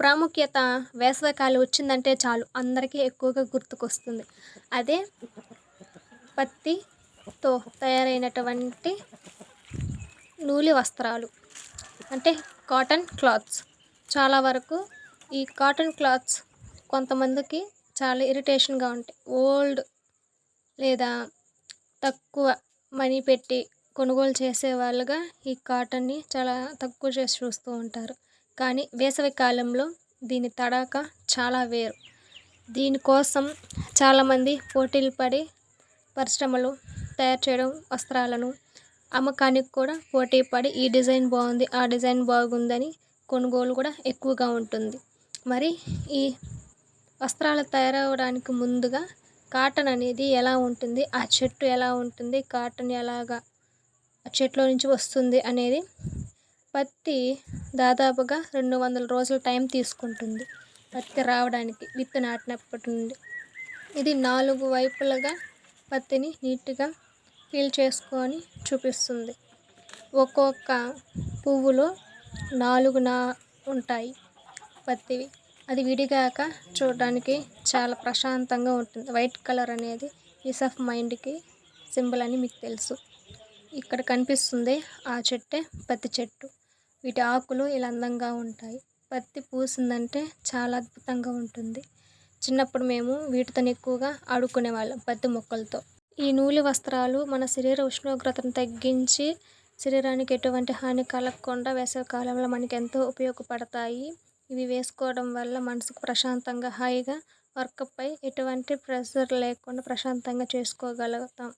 ప్రాముఖ్యత వేసవికాలం వచ్చిందంటే చాలు. అందరికీ ఎక్కువగా గుర్తుకొస్తుంది. అదే పత్తితో తయారైనటువంటి నూలి వస్త్రాలు. అంటే కాటన్ క్లాత్స్. చాలా వరకు ఈ కాటన్ క్లాత్స్ కొంతమందికి చాలా ఇరిటేషన్గా ఉంటాయి. ఓల్డ్ లేదా తక్కువ మనీ పెట్టి కొనుగోలు చేసే వాళ్ళుగా ఈ కాటన్ని చాలా తక్కువ చేసి చూస్తూ ఉంటారు. కానీ వేసవి కాలంలో దీని తడాక చాలా వేరు. దీనికోసం చాలామంది పోటీలు పడి పరిశ్రమలు తయారు చేయడం వస్త్రాలను అమ్మకానికి కూడా పోటీ పడి ఈ డిజైన్ బాగుంది ఆ డిజైన్ బాగుందని కొనుగోలు కూడా ఎక్కువగా ఉంటుంది. మరి ఈ వస్త్రాలు తయారవడానికి ముందుగా కాటన్ అనేది ఎలా ఉంటుంది ఆ చెట్టు ఎలా ఉంటుంది కాటన్ ఎలాగా ఆ చెట్లో నుంచి వస్తుంది అనేది పత్తి దాదాపుగా రెండు వందల రోజుల టైం తీసుకుంటుంది పత్తి రావడానికి విత్తు నాటినప్పటి నుండి. ఇది నాలుగు వైపులుగా పత్తిని నీట్గా పీల్ చేసుకొని చూపిస్తుంది. ఒక్కొక్క పువ్వులో నాలుగు నా ఉంటాయి పత్తివి. అది విడిగాక చూడడానికి చాలా ప్రశాంతంగా ఉంటుంది. వైట్ కలర్ అనేది పీస్ ఆఫ్ మైండ్కి సింబల్ అని మీకు తెలుసు. ఇక్కడ కనిపిస్తుంది ఆ చెట్టే పత్తి చెట్టు. వీటి ఆకులు ఇలా అందంగా ఉంటాయి. పత్తి పూసిందంటే చాలా అద్భుతంగా ఉంటుంది. చిన్నప్పుడు మేము వీటితో ఎక్కువగా ఆడుకునే వాళ్ళం పత్తి మొక్కలతో. ఈ నూలు వస్త్రాలు మన శరీర ఉష్ణోగ్రతను తగ్గించి శరీరానికి ఎటువంటి హాని కలగకుండా వేసవి కాలంలో మనకి ఎంతో ఉపయోగపడతాయి. ఇవి వేసుకోవడం వల్ల మనసుకు ప్రశాంతంగా హాయిగా వర్క్పై ఎటువంటి ప్రెషర్ లేకుండా ప్రశాంతంగా చేసుకోగలుగుతాం.